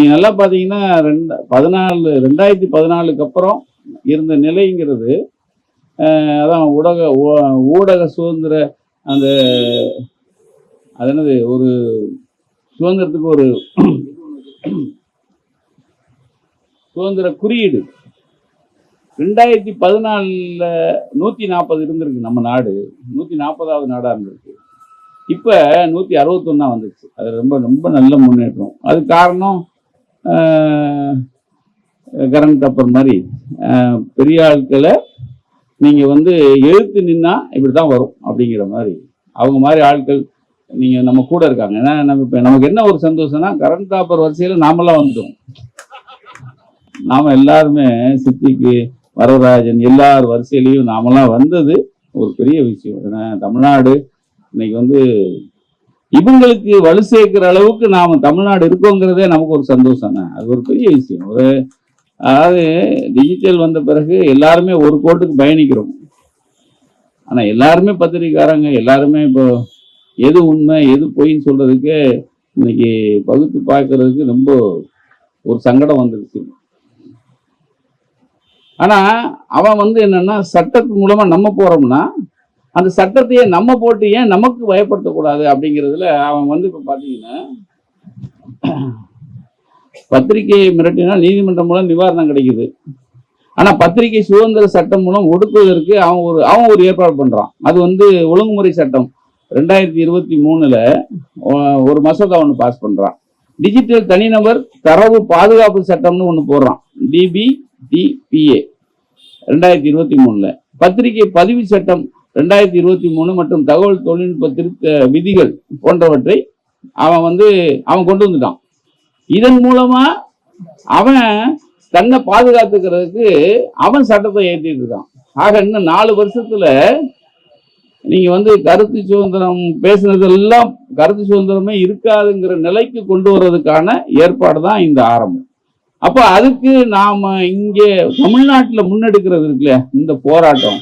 நீங்கள் நல்லா பார்த்தீங்கன்னா ரெண்டு பதினாலு ரெண்டாயிரத்தி பதினாலுக்கு அப்புறம் இருந்த நிலைங்கிறது அதான் ஊடக ஊ- ஊடக சுதந்திர அந்த அது என்னது ஒரு சுதந்திரத்துக்கு ஒரு சுதந்திர குறியீடு. ரெண்டாயிரத்தி பதினாலில் நூற்றி நாற்பது இருந்திருக்கு நம்ம நாடு. நூற்றி நாற்பதாவது நாடாக இருந்திருக்கு. இப்போ நூற்றி அறுபத்தொன்னா வந்துச்சு அது ரொம்ப ரொம்ப நல்ல முன்னேற்றம். அது காரணம் கரண்ட் டப்பர் மாதிரி பெரிய ஆட்களை நீங்கள் வந்து எழுத்து நின்னா இப்படி தான் வரும் அப்படிங்கிற மாதிரி. அவங்க மாதிரி ஆட்கள் நீங்கள் நம்ம கூட இருக்காங்க. ஏன்னா நம்ம இப்போ நமக்கு என்ன ஒரு சந்தோஷம்னா கரண்ட் டாப்பர் வரிசையில் நாமெல்லாம் வந்துட்டோம். நாம எல்லாருமே சித்திக்கு வரதராஜன் எல்லார் வரிசையிலையும் நாமெல்லாம் வந்தது ஒரு பெரிய விஷயம். ஏன்னா தமிழ்நாடு இன்னைக்கு வந்து இவங்களுக்கு வலு சேர்க்கிற அளவுக்கு நாம தமிழ்நாடு இருக்கோங்கிறதே நமக்கு ஒரு சந்தோஷம் தான் அது ஒரு பெரிய விஷயம். ஒரு அதாவது டிஜிட்டல் வந்த பிறகு எல்லாருமே ஒரு கோட்டுக்கு பயணிக்கிறோம். ஆனா எல்லாருமே பத்திரிக்காரங்க எல்லாருமே இப்போ எது உண்மை எது பொய்ன்னு சொல்றதுக்கு இன்னைக்கு பகுத்து பார்க்கறதுக்கு ரொம்ப ஒரு சங்கடம் வந்துருச்சு. ஆனா அவன் வந்து என்னன்னா சட்டத்து மூலமா நம்ம போறோம்னா அந்த சட்டத்தையே நம்ம போட்டு ஏன் நமக்கு பயப்படுத்தக்கூடாது அப்படிங்கிறதுல அவன் வந்து இப்போ பார்த்தீங்கன்னா பத்திரிகையை மிரட்டினால் நீதிமன்றம் மூலம் நிவாரணம் கிடைக்குது. ஆனால் பத்திரிகை சுதந்திர சட்டம் மூலம் ஒடுக்குவதற்கு அவன் ஒரு அவன் ஒரு ஏற்பாடு பண்ணுறான் அது வந்து ஒழுங்குமுறை சட்டம். ரெண்டாயிரத்தி இருபத்தி மூணில் ஒரு மசோதா ஒன்று பாஸ் பண்ணுறான் டிஜிட்டல் தனிநபர் தரவு பாதுகாப்பு சட்டம்னு ஒன்று போடுறான். டிபிடிபிஏ ரெண்டாயிரத்தி இருபத்தி மூணில். பத்திரிகை பதிவு சட்டம் ரெண்டாயிரத்தி இருபத்தி மூணு மற்றும் தகவல் தொழில்நுட்ப திருத்த விதிகள் போன்றவற்றை அவன் வந்து அவன் கொண்டு வந்துட்டான். இதன் மூலமா அவன் தன்னை பாதுகாத்துக்கிறதுக்கு அவன் சட்டத்தை ஏற்றிட்டு இருக்கான். ஆக இன்னும் நாலு வருஷத்துல நீங்க வந்து கருத்து சுதந்திரம் பேசுனதெல்லாம் கருத்து சுதந்திரமே இருக்காதுங்கிற நிலைக்கு கொண்டு வர்றதுக்கான ஏற்பாடு தான் இந்த ஆரம்பம். அப்போ அதுக்கு நாம இங்கே தமிழ்நாட்டில் முன்னெடுக்கிறது இருக்குல்ல இந்த போராட்டம்.